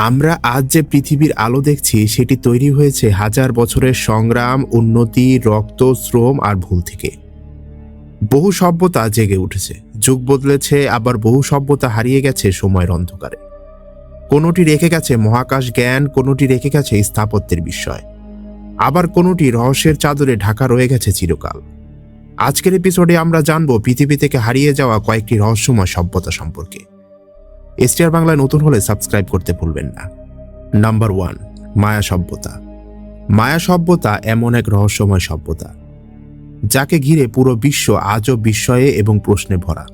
আমরা আজ যে পৃথিবীর আলো দেখছি, সেটি তৈরি হয়েছে হাজার বছরের সংগ্রাম, উন্নতি, রক্ত, শ্রম আর ভুল থেকে। বহু সভ্যতা জেগে উঠেছে। যুগ বদলেছে, আবার বহু সভ্যতা হারিয়ে গেছে সময়ের অন্ধকারে। কোনোটি রেখে গেছে মহাকাশ জ্ঞান, কোনোটি রেখে গেছে স্থাপত্যের বিষয় আবার কোনোটি রহস্যের চাদরে ঢাকা রয়ে গেছে চিরকাল। আজকের এপিসোডে আমরা জানব পৃথিবী থেকে হারিয়ে যাওয়া কয়েকটি রহস্যময় সভ্যতা সম্পর্কে। এসটিআর বাংলায় নতুন হলে সাবস্ক্রাইব করতে ভুলবেন না। নাম্বার ওয়ান, মায়া সভ্যতা। মায়া সভ্যতা এমন এক রহস্যময় সভ্যতা, যাকে ঘিরে পুরো বিশ্ব আজও বিস্ময়ে এবং প্রশ্নে ভরা।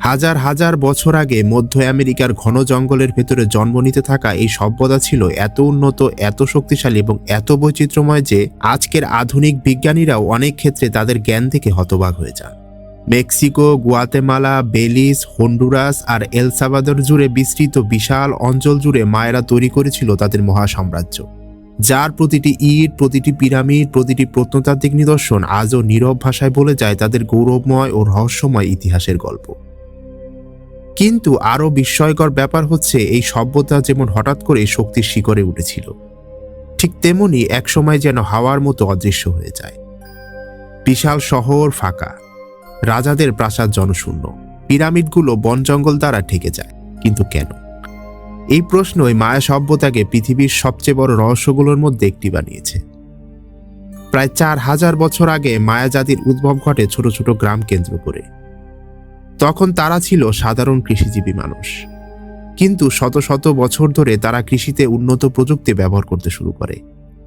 হাজার হাজার বছর আগে মধ্য আমেরিকার ঘন জঙ্গলের ভেতরে জন্ম নিতে থাকা এই সভ্যতা ছিল এত উন্নত, এত শক্তিশালী এবং এত বৈচিত্র্যময় যে আজকের আধুনিক বিজ্ঞানীরাও অনেক ক্ষেত্রে তাদের জ্ঞান থেকে হতবাক হয়ে যান। মেক্সিকো, গুয়াতেমালা বেলিস হন্ডুরাস আর এলসাবাদর জুড়ে বিস্তৃত বিশাল অঞ্চল জুড়ে মায়েরা তৈরি করেছিল তাদের মহাসাম্রাজ্য। যার প্রতিটি ইট, প্রতিটি পিরামিড, প্রতিটি প্রত্নতাত্ত্বিক নিদর্শন আজও নীরব ভাষায় বলে যায় তাদের গৌরবময় ও রহস্যময় ইতিহাসের গল্প। কিন্তু আরও বিস্ময়কর ব্যাপার হচ্ছে, এই সভ্যতা যেমন হঠাৎ করে শক্তির শিকরে উঠেছিল, ঠিক তেমনি একসময় যেন হাওয়ার মতো অদৃশ্য হয়ে যায়। বিশাল শহর ফাঁকা রাজাদের প্রাসাদ জনশূন্য। পিরামিডগুলো বন জঙ্গল দ্বারা ঠেকে যায়। কিন্তু কেন? এই প্রশ্নই মায়া সভ্যতাকে পৃথিবীর সবচেয়ে বড় রহস্যগুলোর মধ্যে একটি বানিয়েছে। প্রায় চার হাজার বছর আগে মায়া জাতির উদ্ভব ঘটে ছোট ছোট গ্রাম কেন্দ্র করে। তখন তারা ছিল সাধারণ কৃষিজীবী মানুষ। কিন্তু শত শত বছর ধরে তারা কৃষিতে উন্নত প্রযুক্তি ব্যবহার করতে শুরু করে।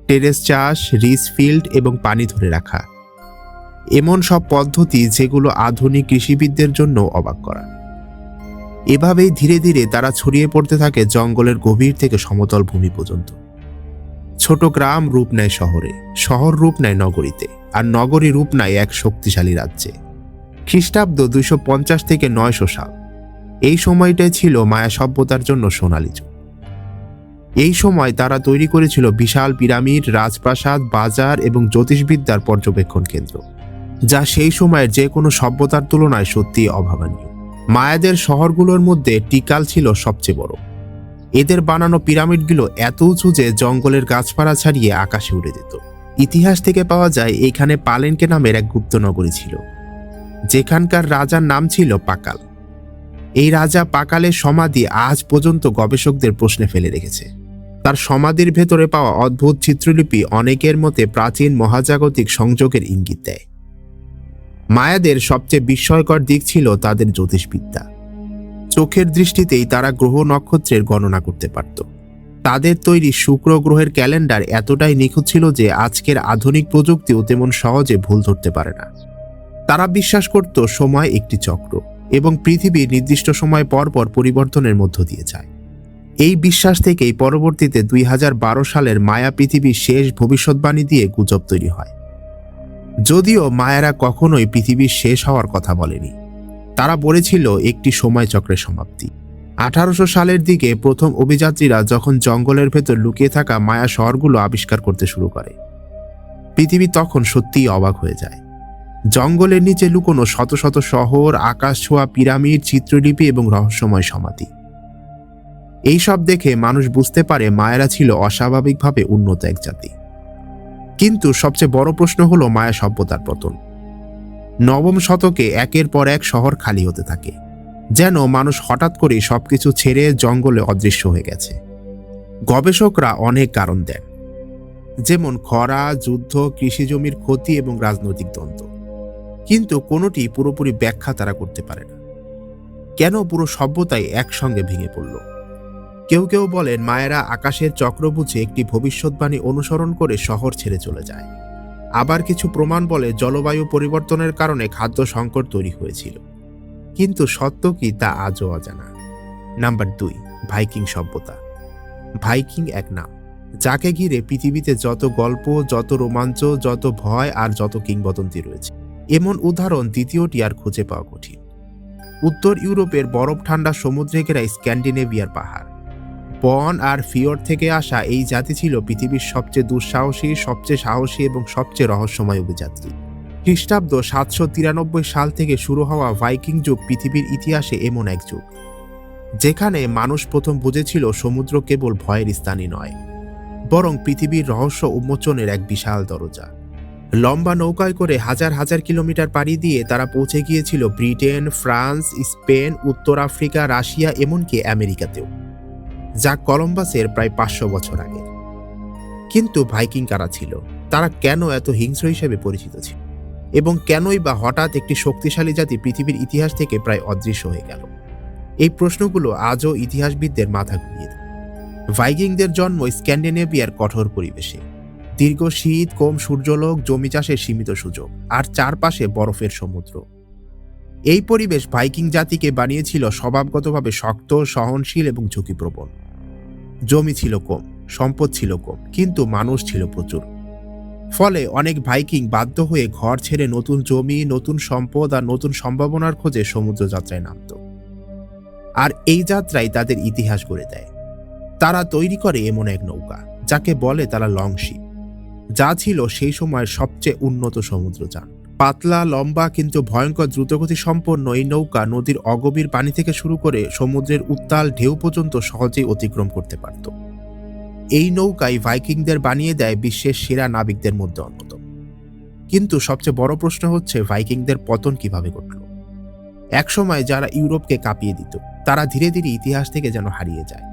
টেরেস চাষ, রিস ফিল্ড এবং পানি ধরে রাখা। এমন সব পদ্ধতি যেগুলো আধুনিক কৃষিবিদদের জন্য অবাক করা। এভাবেই ধীরে ধীরে তারা ছড়িয়ে পড়তে থাকে জঙ্গলের গভীর থেকে সমতল ভূমি পর্যন্ত। ছোট গ্রাম রূপ নেয় শহরে, শহর রূপ নেয় নগরীতে, আর নগরী রূপ নেয় এক শক্তিশালী রাজ্যে। খ্রিস্টাব্দ দুইশো পঞ্চাশ থেকে নয়শো সাল। এই সময়টাই ছিল মায়া সভ্যতার জন্য সোনালী যুগ। এই সময় তারা তৈরি করেছিল বিশাল পিরামিড, রাজপ্রাসাদ, বাজার এবং জ্যোতিষবিদ্যার পর্যবেক্ষণ কেন্দ্র। যা সেই সময়ের যে কোনো সভ্যতার তুলনায় সত্যি অভাবনীয়। মায়াদের শহরগুলোর মধ্যে টিকাল ছিল সবচেয়ে বড়। এদের বানানো পিরামিডগুলো এত উঁচু যে জঙ্গলের গাছপালা ছাড়িয়ে আকাশে উড়ে যেত। ইতিহাস থেকে পাওয়া যায় এখানে পালেনকে নামের এক গুপ্ত নগরী ছিল। যেখানকার রাজার নাম ছিল পাকাল। এই রাজা পাকালের সমাধি আজ পর্যন্ত গবেষকদের প্রশ্নে ফেলে রেখেছে। তার সমাধির ভেতরে পাওয়া অদ্ভুত চিত্রলিপি অনেকের মতে প্রাচীন মহাজাগতিক সংযোগের ইঙ্গিত দেয়। মায়াদের সবচেয়ে বিস্ময়কর দিক ছিল তাদের জ্যোতিষবিদ্যা। চোখের দৃষ্টিতেই তারা গ্রহ নক্ষত্রের গণনা করতে পারত। তাদের তৈরি শুক্র গ্রহের ক্যালেন্ডার এতটাই নিখুঁত ছিল যে আজকের আধুনিক প্রযুক্তিও তেমন সহজে ভুল ধরতে পারে না। তারা বিশ্বাস করত সময় একটি চক্র এবং পৃথিবী নির্দিষ্ট সময় পর পর পরিবর্তনের মধ্য দিয়ে যায়। এই বিশ্বাস থেকেই পরবর্তীতে দুই হাজার বারো সালের মায়া পৃথিবীর শেষ ভবিষ্যৎবাণী দিয়ে গুজব তৈরি হয়। যদিও মায়েরা কখনোই পৃথিবীর শেষ হওয়ার কথা বলেনি। তারা বলেছিল, একটি সময় চক্রের সমাপ্তি। আঠারোশো সালের দিকে প্রথম অভিযাত্রীরা যখন জঙ্গলের ভেতর লুকিয়ে থাকা মায়া শহরগুলো আবিষ্কার করতে শুরু করে। পৃথিবী তখন সত্যিই অবাক হয়ে যায়। জঙ্গলের নিচে লুকোনো শত শত শহর, আকাশ ছোঁয়া পিরামিড, চিত্রলিপি এবং রহস্যময় সমাধি। এইসব দেখে মানুষ বুঝতে পারে মায়েরা ছিল অস্বাভাবিকভাবে উন্নত এক জাতি। কিন্তু সবচেয়ে বড় প্রশ্ন হলো মায়া সভ্যতার পতন। নবম শতকে একের পর এক শহর খালি হতে থাকে, যেন মানুষ হঠাৎ করে সবকিছু ছেড়ে জঙ্গলে অদৃশ্য হয়ে গেছে। গবেষকরা অনেক কারণ দেন, যেমন খরা, যুদ্ধ, কৃষিজমির ক্ষতি এবং রাজনৈতিক দ্বন্দ্ব। কিন্তু কোনোটি পুরোপুরি ব্যাখ্যা তারা করতে পারে না। কেন পুরো সভ্যতাই একসঙ্গে ভেঙে পড়ল? কেউ কেউ বলেন মায়েরা আকাশের চক্র বুঝে একটি ভবিষ্যৎবাণী অনুসরণ করে শহর ছেড়ে চলে যায়। আবার কিছু প্রমাণ বলে জলবায়ু পরিবর্তনের কারণে খাদ্য সংকট তৈরি হয়েছিল। কিন্তু সত্য কি তা আজও অজানা। নাম্বার দুই, ভাইকিং সভ্যতা। ভাইকিং এক নাম, যাকে ঘিরে পৃথিবীতে যত গল্প, যত রোমাঞ্চ, যত ভয় আর যত কিংবদন্তি রয়েছে, এমন উদাহরণ দ্বিতীয়টি আর খুঁজে পাওয়া কঠিন। উত্তর ইউরোপের বরফ ঠান্ডা সমুদ্রে ঘেরা স্ক্যান্ডিনেভিয়ার পাহাড়। বন আর ফিওর থেকে আসা এই জাতি ছিল পৃথিবীর সবচেয়ে দুঃসাহসী, সবচেয়ে সাহসী এবং সবচেয়ে রহস্যময় অভিযাত্রী খ্রিস্টাব্দ সাতশো তিরানব্বই সাল থেকে শুরু হওয়া ভাইকিং যুগ পৃথিবীর ইতিহাসে এমন এক যুগ। যেখানে মানুষ প্রথম বুঝেছিল সমুদ্র কেবল ভয়ের স্থানই নয়, বরং পৃথিবীর রহস্য উন্মোচনের এক বিশাল দরজা। লম্বা নৌকায় করে হাজার হাজার কিলোমিটার পাড়ি দিয়ে তারা পৌঁছে গিয়েছিল ব্রিটেন, ফ্রান্স, স্পেন, উত্তর আফ্রিকা, রাশিয়া, এমনকি আমেরিকাতেও। যা কলম্বাসের প্রায় পাঁচশো বছর আগে। কিন্তু ভাইকিং কারা ছিল? তারা কেন এত হিংস্র হিসেবে পরিচিত ছিল? এবং কেনই বা হঠাৎ একটি শক্তিশালী জাতি পৃথিবীর ইতিহাস থেকে প্রায় অদৃশ্য হয়ে গেল? এই প্রশ্নগুলো আজও ইতিহাসবিদদের মাথা ঘুরিয়ে দেয়। ভাইকিংদের জন্ম স্ক্যান্ডিনেভিয়ার কঠোর পরিবেশে। দীর্ঘ শীত, কম সূর্যলোক, জমি চাষের সীমিত সুযোগ, আর চারপাশে বরফের সমুদ্র। এই পরিবেশ ভাইকিং জাতিকে বানিয়েছিল স্বভাবগতভাবে শক্ত, সহনশীল এবং ঝুঁকিপ্রবণ। জমি ছিল কম, সম্পদ ছিল কম, কিন্তু মানুষ ছিল প্রচুর। ফলে অনেক ভাইকিং বাধ্য হয়ে ঘর ছেড়ে নতুন জমি, নতুন সম্পদ আর নতুন সম্ভাবনার খোঁজে সমুদ্র যাত্রায় নামত। আর এই যাত্রায় তাদের ইতিহাস গড়ে দেয়। তারা তৈরি করে এমন এক নৌকা, যাকে বলে তারা লংশিপ যা ছিল সেই সময়ের সবচেয়ে উন্নত সমুদ্রযান। পাতলা, লম্বা কিন্তু ভয়ঙ্কর দ্রুতগতি সম্পন্ন এই নৌকা নদীর অগভীর পানি থেকে শুরু করে সমুদ্রের উত্তাল ঢেউ পর্যন্ত সহজেই অতিক্রম করতে পারত। এই নৌকাই ভাইকিংদের বানিয়ে দেয় বিশ্বের সেরা নাবিকদের মধ্যে অন্যতম। কিন্তু সবচেয়ে বড় প্রশ্ন হচ্ছে ভাইকিংদের পতন কীভাবে ঘটল? একসময় যারা ইউরোপকে কাঁপিয়ে দিত, তারা ধীরে ধীরে ইতিহাস থেকে যেন হারিয়ে যায়।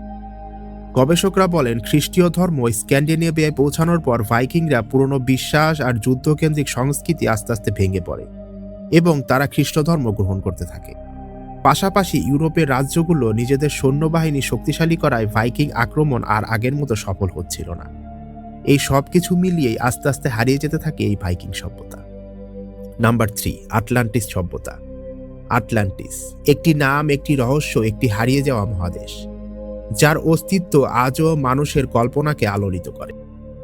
গবেষকরা বলেন, খ্রিস্টীয় ধর্ম স্ক্যান্ডিনেভিয়ায় পৌঁছানোর পর ভাইকিংরা পুরনো বিশ্বাস আর যুদ্ধকেন্দ্রিক সংস্কৃতি আস্তে আস্তে ভেঙে পড়ে এবং তারা খ্রিস্ট ধর্ম গ্রহণ করতে থাকে। পাশাপাশি ইউরোপের রাজ্যগুলো নিজেদের সৈন্যবাহিনী শক্তিশালী করায় ভাইকিং আক্রমণ আর আগের মতো সফল হচ্ছিল না। এই সব কিছু মিলিয়েই আস্তে আস্তে হারিয়ে যেতে থাকে এই ভাইকিং সভ্যতা। নাম্বার থ্রি, আটলান্টিস সভ্যতা। আটলান্টিস, একটি নাম, একটি রহস্য, একটি হারিয়ে যাওয়া মহাদেশ। যার অস্তিত্ব আজও মানুষের কল্পনাকে আলোড়িত করে।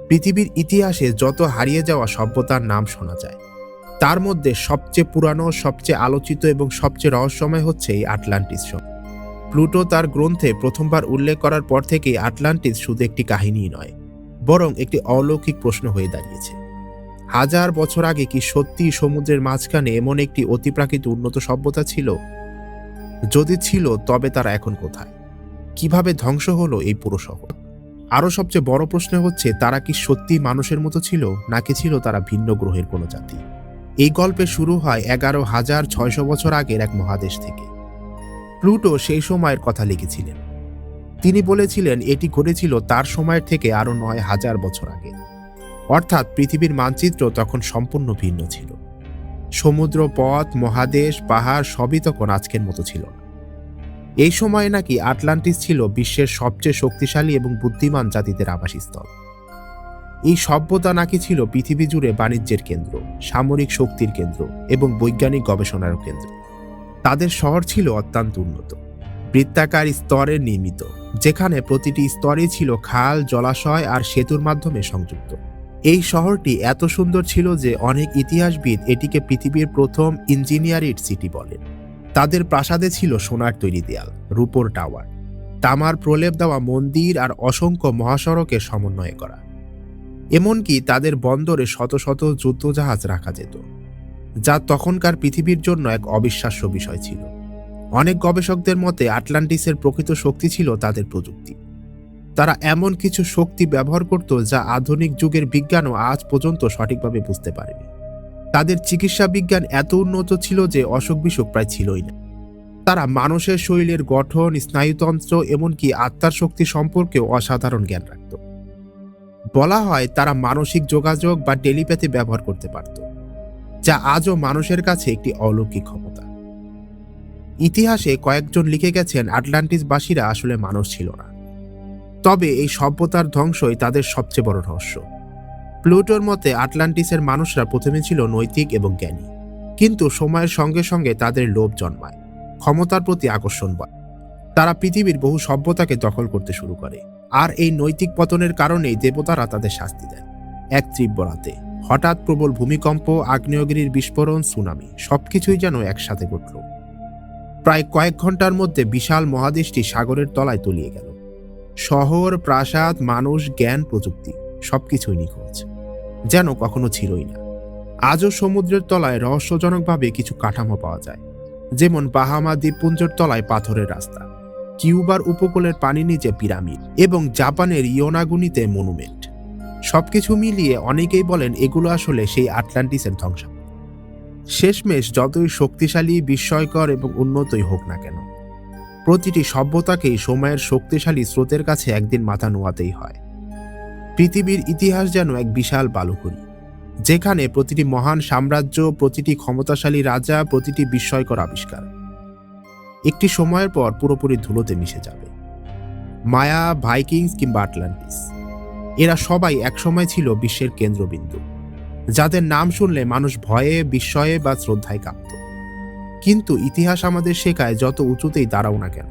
পৃথিবীর ইতিহাসে যত হারিয়ে যাওয়া সভ্যতার নাম শোনা যায়, তার মধ্যে সবচেয়ে পুরানো, সবচেয়ে আলোচিত এবং সবচেয়ে রহস্যময় হচ্ছে এই আটলান্টিস শহর প্লুটো তার গ্রন্থে প্রথমবার উল্লেখ করার পর থেকেই আটলান্টিস শুধু একটি কাহিনী নয়, বরং একটি অলৌকিক প্রশ্ন হয়ে দাঁড়িয়েছে। হাজার বছর আগে কি সত্যি সমুদ্রের মাঝখানে এমন একটি অতিপ্রাকৃত উন্নত সভ্যতা ছিল? যদি ছিল, তবে তারা এখন কোথায়? কীভাবে ধ্বংস হলো এই পুরো শহর? আরও সবচেয়ে বড় প্রশ্ন হচ্ছে, তারা কি সত্যি মানুষের মতো ছিল, নাকি ছিল তারা ভিন্ন গ্রহের কোনো জাতি? এই গল্পে শুরু হয় এগারো হাজার ছয়শো বছর আগের এক মহাদেশ থেকে। প্লুটো সেই সময়ের কথা লিখেছিলেন। তিনি বলেছিলেন, এটি ঘটেছিল তার সময়ের থেকে আরও নয় হাজার বছর আগে। অর্থাৎ পৃথিবীর মানচিত্র তখন সম্পূর্ণ ভিন্ন ছিল। সমুদ্র, পথ, মহাদেশ, পাহাড়, সবই তখন আজকের মতো ছিল না। এই সময়ে নাকি আটলান্টিস ছিল বিশ্বের সবচেয়ে শক্তিশালী এবং বুদ্ধিমান জাতিদের আবাসস্থল। এই সভ্যতা নাকি ছিল পৃথিবী জুড়ে বাণিজ্যের কেন্দ্র, সামরিক শক্তির কেন্দ্র এবং বৈজ্ঞানিক গবেষণার কেন্দ্র। তাদের শহর ছিল অত্যন্ত উন্নত। বৃত্তাকার স্তরে নির্মিত, যেখানে প্রতিটি স্তরে ছিল খাল, জলাশয় আর সেতুর মাধ্যমে সংযুক্ত। এই শহরটি এত সুন্দর ছিল যে অনেক ইতিহাসবিদ এটিকে পৃথিবীর প্রথম ইঞ্জিনিয়ারিড সিটি বলেন তাদের প্রাসাদে ছিল সোনার তৈরি দেয়াল, রূপোর টাওয়ার, তামার প্রলেপ দেওয়া মন্দির আর অসংখ্য মহাসড়কের সমন্বয় করা। এমনকি তাদের বন্দরে শত শত যুদ্ধজাহাজ রাখা যেত, যা তখনকার পৃথিবীর জন্য এক অবিশ্বাস্য বিষয় ছিল। অনেক গবেষকদের মতে আটলান্টিসের প্রকৃত শক্তি ছিল তাদের প্রযুক্তি। তারা এমন কিছু শক্তি ব্যবহার করত যা আধুনিক যুগের বিজ্ঞানও আজ পর্যন্ত সঠিকভাবে বুঝতে পারেনি। তাদের চিকিৎসা বিজ্ঞান এত উন্নত ছিল যে অসুখ বিসুখ প্রায় ছিলই না। তারা মানুষের শরীরের গঠন, স্নায়ুতন্ত্র, এমনকি আত্মার শক্তি সম্পর্কেও অসাধারণ জ্ঞান রাখত। বলা হয় তারা মানসিক যোগাযোগ বা টেলিপ্যাথি ব্যবহার করতে পারত, যা আজও মানুষের কাছে একটি অলৌকিক ক্ষমতা। ইতিহাসে কয়েকজন লিখে গেছেন, আটলান্টিসবাসীরা আসলে মানুষ ছিল না। তবে এই সভ্যতার ধ্বংসই তাদের সবচেয়ে বড় রহস্য। প্লুটোর মতে আটলান্টিসের মানুষরা প্রথমে ছিল নৈতিক এবং জ্ঞানী। কিন্তু সময়ের সঙ্গে সঙ্গে তাদের লোভ জন্মায়, ক্ষমতার প্রতি আকর্ষণ বাড়ে তারা পৃথিবীর বহু সভ্যতাকে দখল করতে শুরু করে, আর এই নৈতিক পতনের কারণেই দেবতারা তাদের শাস্তি দেন। এক তীব্র রাতে, হঠাৎ প্রবল ভূমিকম্প, আগ্নেয়গিরির বিস্ফোরণ, সুনামি, সবকিছুই যেন একসাথে ঘটল। প্রায় কয়েক ঘণ্টার মধ্যে বিশাল মহাদেশটি সাগরের তলায় তলিয়ে গেল। শহর, প্রাসাদ, মানুষ, জ্ঞান, প্রযুক্তি, সবকিছুই নিখোঁজ। যেন কখনো ছিলই না। আজও সমুদ্রের তলায় রহস্যজনকভাবে কিছু কাঠামো পাওয়া যায়। যেমন বাহামা দ্বীপপুঞ্জের তলায় পাথরের রাস্তা, কিউবার উপকূলের পানি নিচে পিরামিড এবং জাপানের ইয়োনাগুনিতে মনুমেন্ট। সবকিছু মিলিয়ে অনেকেই বলেন এগুলো আসলে সেই আটলান্টিসের ধ্বংস শেষমেশ যতই শক্তিশালী, বিস্ময়কর এবং উন্নতই হোক না কেন, প্রতিটি সভ্যতাকেই সময়ের শক্তিশালী স্রোতের কাছে একদিন মাথা নোয়াতেই হয়। পৃথিবীর ইতিহাস যেন এক বিশাল বালুকরি যেখানে প্রতিটি মহান সাম্রাজ্য, প্রতিটি ক্ষমতাশালী রাজা, প্রতিটি বিস্ময়কর আবিষ্কার। একটি সময়ের পর পুরোপুরি ধুলোতে মিশে যাবে। মায়া, ভাইকিংস কিংবা আটলান্টিস, এরা সবাই একসময় ছিল বিশ্বের কেন্দ্রবিন্দু, যাদের নাম শুনলে মানুষ ভয়ে, বিস্ময়ে বা শ্রদ্ধায় কাঁপত। কিন্তু ইতিহাস আমাদের শেখায় যত উঁচুতেই দাঁড়াও না কেন,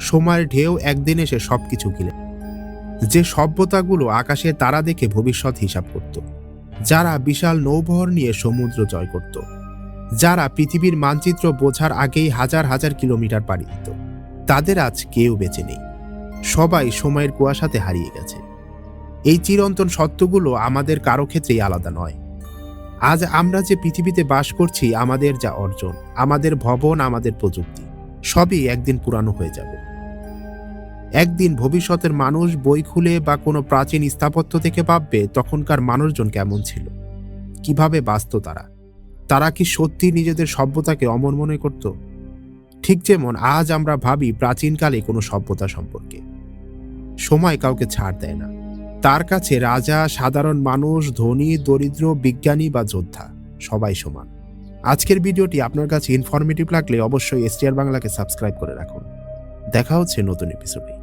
সময়ের ঢেউ একদিন এসে সবকিছু গিলে যে সভ্যতাগুলো আকাশে তারা দেখে ভবিষ্যৎ হিসাব করত, যারা বিশাল নৌবহর নিয়ে সমুদ্র জয় করত, যারা পৃথিবীর মানচিত্র বোঝার আগেই হাজার হাজার কিলোমিটার পাড়ি দিত, তাদের আজ কেউ বেঁচে নেই। সবাই সময়ের কুয়াশাতে হারিয়ে গেছে। এই চিরন্তন সত্যগুলো আমাদের কারও ক্ষেত্রেই আলাদা নয়। আজ আমরা যে পৃথিবীতে বাস করছি, আমাদের যা অর্জন, আমাদের ভবন, আমাদের প্রযুক্তি, সবই একদিন পুরানো হয়ে যাবে। একদিন ভবিষ্যতের মানুষ বই খুলে বা কোনো প্রাচীন স্থাপত্য থেকে ভাববে তখনকার মানুষজন কেমন ছিল। কীভাবে বাঁচত তারা? তারা কি সত্যি নিজেদের সভ্যতাকে অমর মনে করত? ঠিক যেমন আজ আমরা ভাবি প্রাচীনকালে কোনো সভ্যতা সম্পর্কে। সময় কাউকে ছাড় দেয় না। তার কাছে রাজা, সাধারণ মানুষ, ধনী, দরিদ্র, বিজ্ঞানী বা যোদ্ধা সবাই সমান। আজকের ভিডিওটি আপনার কাছে ইনফরমেটিভ লাগলে অবশ্যই এসটিআর বাংলাকে সাবস্ক্রাইব করে রাখুন। দেখা হচ্ছে নতুন এপিসোডে